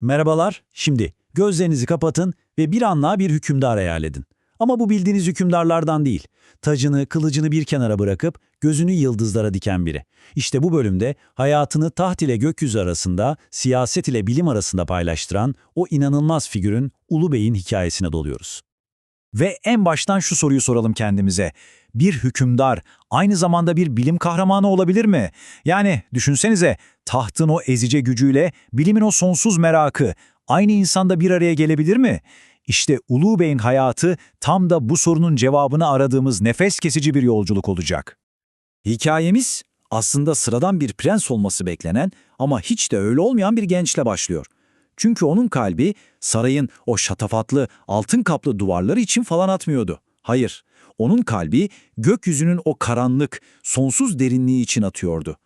Merhabalar, şimdi gözlerinizi kapatın ve bir anlığa bir hükümdar hayal edin. Ama bu bildiğiniz hükümdarlardan değil. Tacını, kılıcını bir kenara bırakıp gözünü yıldızlara diken biri. İşte bu bölümde hayatını taht ile gökyüzü arasında, siyaset ile bilim arasında paylaştıran o inanılmaz figürün Ulu Bey'in hikayesine doluyoruz. Ve en baştan şu soruyu soralım kendimize. Bir hükümdar aynı zamanda bir bilim kahramanı olabilir mi? Yani düşünsenize tahtın o ezici gücüyle bilimin o sonsuz merakı aynı insanda bir araya gelebilir mi? İşte Ulu Bey'in hayatı tam da bu sorunun cevabını aradığımız nefes kesici bir yolculuk olacak. Hikayemiz aslında sıradan bir prens olması beklenen ama hiç de öyle olmayan bir gençle başlıyor. Çünkü onun kalbi sarayın o şatafatlı, altın kaplı duvarları için falan atmıyordu. Hayır, onun kalbi gökyüzünün o karanlık, sonsuz derinliği için atıyordu.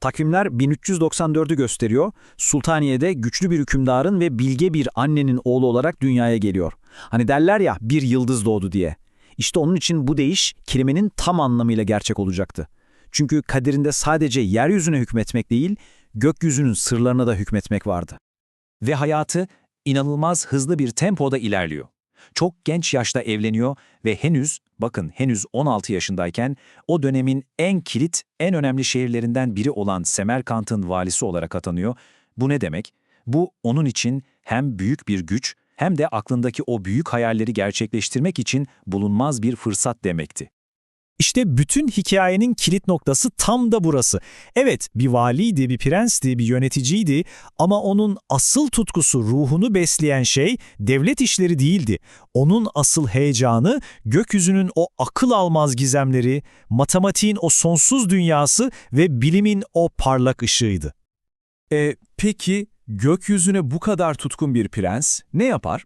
Takvimler 1394'ü gösteriyor. Sultaniye'de güçlü bir hükümdarın ve bilge bir annenin oğlu olarak dünyaya geliyor. Hani derler ya bir yıldız doğdu diye. İşte onun için bu değiş kelimenin tam anlamıyla gerçek olacaktı. Çünkü kaderinde sadece yeryüzüne hükmetmek değil, gökyüzünün sırlarına da hükmetmek vardı. Ve hayatı inanılmaz hızlı bir tempoda ilerliyor. Çok genç yaşta evleniyor ve henüz, bakın henüz 16 yaşındayken o dönemin en kilit, en önemli şehirlerinden biri olan Semerkant'ın valisi olarak atanıyor. Bu ne demek? Bu onun için hem büyük bir güç hem de aklındaki o büyük hayalleri gerçekleştirmek için bulunmaz bir fırsat demekti. İşte bütün hikayenin kilit noktası tam da burası. Evet, bir valiydi, bir prensti, bir yöneticiydi ama onun asıl tutkusu, ruhunu besleyen şey devlet işleri değildi. Onun asıl heyecanı gökyüzünün o akıl almaz gizemleri, matematiğin o sonsuz dünyası ve bilimin o parlak ışığıydı. E, peki gökyüzüne bu kadar tutkun bir prens ne yapar?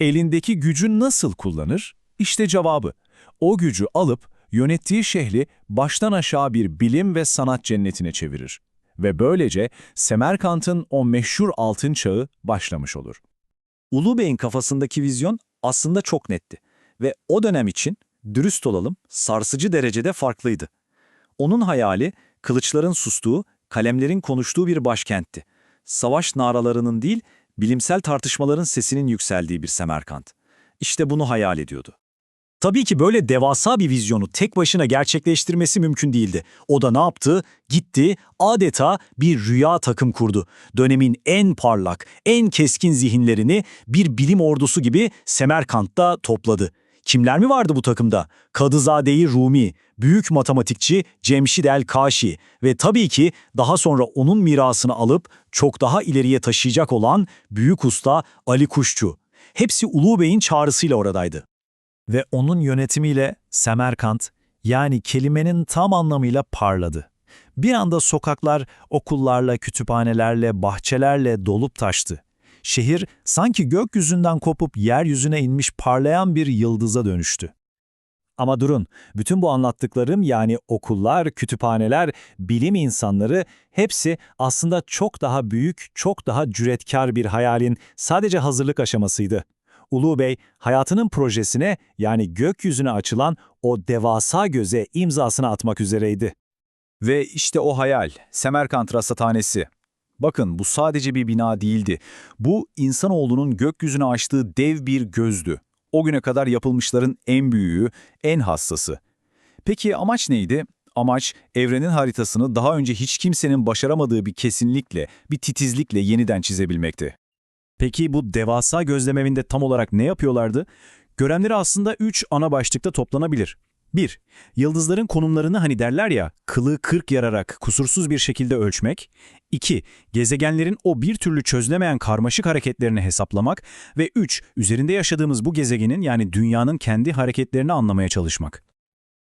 Elindeki gücü nasıl kullanır? İşte cevabı. O gücü alıp yönettiği şehri baştan aşağı bir bilim ve sanat cennetine çevirir. Ve böylece Semerkant'ın o meşhur altın çağı başlamış olur. Ulu Bey'in kafasındaki vizyon aslında çok netti ve o dönem için dürüst olalım sarsıcı derecede farklıydı. Onun hayali kılıçların sustuğu, kalemlerin konuştuğu bir başkentti. Savaş naralarının değil, bilimsel tartışmaların sesinin yükseldiği bir Semerkant. İşte bunu hayal ediyordu. Tabii ki böyle devasa bir vizyonu tek başına gerçekleştirmesi mümkün değildi. O da ne yaptı? Gitti, adeta bir rüya takım kurdu. Dönemin en parlak, en keskin zihinlerini bir bilim ordusu gibi Semerkant'ta topladı. Kimler mi vardı bu takımda? Kadızade-i Rumi, büyük matematikçi Cemşid el-Kaşi ve tabii ki daha sonra onun mirasını alıp çok daha ileriye taşıyacak olan büyük usta Ali Kuşçu. Hepsi Ulu Bey'in çağrısıyla oradaydı. Ve onun yönetimiyle Semerkant, yani kelimenin tam anlamıyla parladı. Bir anda sokaklar okullarla, kütüphanelerle, bahçelerle dolup taştı. Şehir sanki gökyüzünden kopup yeryüzüne inmiş parlayan bir yıldıza dönüştü. Ama durun, bütün bu anlattıklarım yani okullar, kütüphaneler, bilim insanları hepsi aslında çok daha büyük, çok daha cüretkar bir hayalin sadece hazırlık aşamasıydı. Ulu Bey hayatının projesine yani gökyüzüne açılan o devasa göze imzasını atmak üzereydi. Ve işte o hayal, Semerkant Rasathanesi. Bakın bu sadece bir bina değildi. Bu insanoğlunun gökyüzüne açtığı dev bir gözdü. O güne kadar yapılmışların en büyüğü, en hassası. Peki amaç neydi? Amaç evrenin haritasını daha önce hiç kimsenin başaramadığı bir kesinlikle, bir titizlikle yeniden çizebilmekti. Peki bu devasa gözlem evinde tam olarak ne yapıyorlardı? Görenleri aslında üç ana başlıkta toplanabilir. 1. Yıldızların konumlarını hani derler ya, kılı kırk yararak kusursuz bir şekilde ölçmek. 2. Gezegenlerin o bir türlü çözülemeyen karmaşık hareketlerini hesaplamak. Ve 3. Üzerinde yaşadığımız bu gezegenin yani dünyanın kendi hareketlerini anlamaya çalışmak.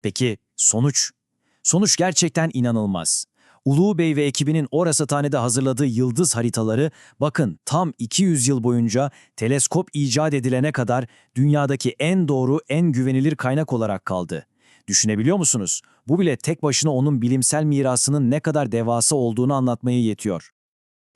Peki sonuç? Sonuç gerçekten inanılmaz. Ulu Bey ve ekibinin o rasathanede hazırladığı yıldız haritaları bakın tam 200 yıl boyunca teleskop icat edilene kadar dünyadaki en doğru, en güvenilir kaynak olarak kaldı. Düşünebiliyor musunuz? Bu bile tek başına onun bilimsel mirasının ne kadar devasa olduğunu anlatmaya yetiyor.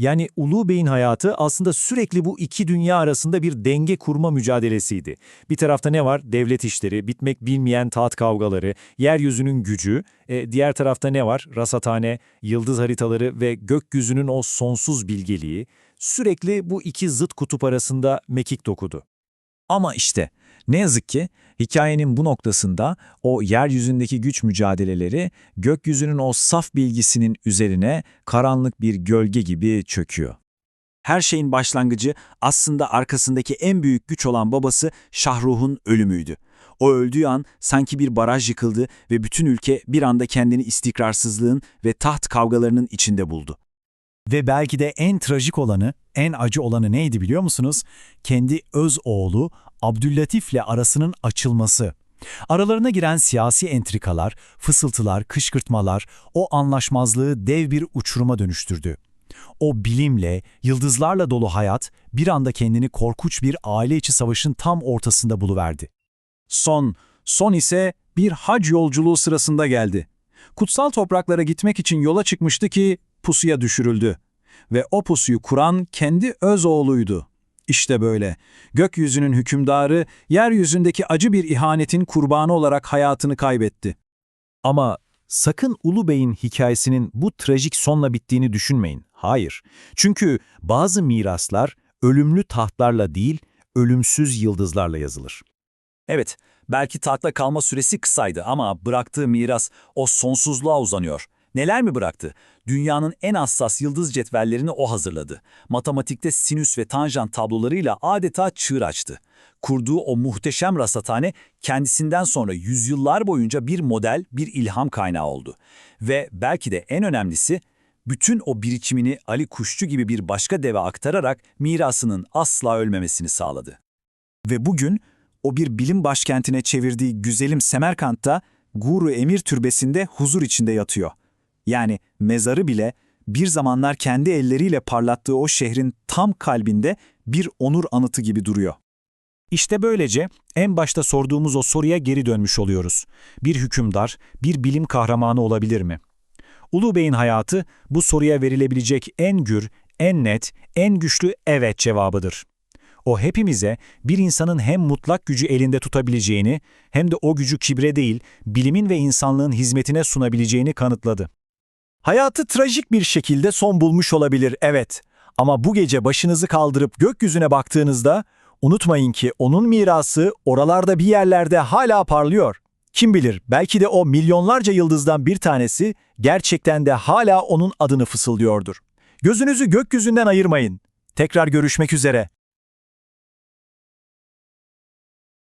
Yani Ulu Bey'in hayatı aslında sürekli bu iki dünya arasında bir denge kurma mücadelesiydi. Bir tarafta ne var? Devlet işleri, bitmek bilmeyen taht kavgaları, yeryüzünün gücü. E, diğer tarafta ne var? Rasathane, yıldız haritaları ve gökyüzünün o sonsuz bilgeliği. sürekli bu iki zıt kutup arasında mekik dokudu. Ama işte ne yazık ki hikayenin bu noktasında o yeryüzündeki güç mücadeleleri gökyüzünün o saf bilgisinin üzerine karanlık bir gölge gibi çöküyor. Her şeyin başlangıcı aslında arkasındaki en büyük güç olan babası Şahruh'un ölümüydü. O öldüğü an sanki bir baraj yıkıldı ve bütün ülke bir anda kendini istikrarsızlığın ve taht kavgalarının içinde buldu. Ve belki de en trajik olanı, en acı olanı neydi biliyor musunuz? Kendi öz oğlu Abdüllatif'le arasının açılması. Aralarına giren siyasi entrikalar, fısıltılar, kışkırtmalar o anlaşmazlığı dev bir uçuruma dönüştürdü. O bilimle, yıldızlarla dolu hayat bir anda kendini korkunç bir aile içi savaşın tam ortasında buluverdi. Son, son ise bir hac yolculuğu sırasında geldi. Kutsal topraklara gitmek için yola çıkmıştı ki pusuya düşürüldü. Ve o pusuyu kuran kendi öz oğluydu. İşte böyle. Gökyüzünün hükümdarı, yeryüzündeki acı bir ihanetin kurbanı olarak hayatını kaybetti. Ama sakın Ulu Bey'in hikayesinin bu trajik sonla bittiğini düşünmeyin. Hayır. Çünkü bazı miraslar ölümlü tahtlarla değil, ölümsüz yıldızlarla yazılır. Evet, belki tahtta kalma süresi kısaydı ama bıraktığı miras o sonsuzluğa uzanıyor. Neler mi bıraktı? Dünyanın en hassas yıldız cetvellerini o hazırladı. Matematikte sinüs ve tanjant tablolarıyla adeta çığır açtı. Kurduğu o muhteşem rasathane kendisinden sonra yüzyıllar boyunca bir model, bir ilham kaynağı oldu. Ve belki de en önemlisi, bütün o birikimini Ali Kuşçu gibi bir başka deve aktararak mirasının asla ölmemesini sağladı. Ve bugün o bir bilim başkentine çevirdiği güzelim Semerkant'ta Guru Emir Türbesi'nde huzur içinde yatıyor. Yani mezarı bile bir zamanlar kendi elleriyle parlattığı o şehrin tam kalbinde bir onur anıtı gibi duruyor. İşte böylece en başta sorduğumuz o soruya geri dönmüş oluyoruz. Bir hükümdar, bir bilim kahramanı olabilir mi? Ulu Bey'in hayatı bu soruya verilebilecek en gür, en net, en güçlü evet cevabıdır. O hepimize bir insanın hem mutlak gücü elinde tutabileceğini hem de o gücü kibre değil, bilimin ve insanlığın hizmetine sunabileceğini kanıtladı. Hayatı trajik bir şekilde son bulmuş olabilir, evet. Ama bu gece başınızı kaldırıp gökyüzüne baktığınızda unutmayın ki onun mirası oralarda bir yerlerde hala parlıyor. Kim bilir belki de o milyonlarca yıldızdan bir tanesi gerçekten de hala onun adını fısıldıyordur. Gözünüzü gökyüzünden ayırmayın. Tekrar görüşmek üzere.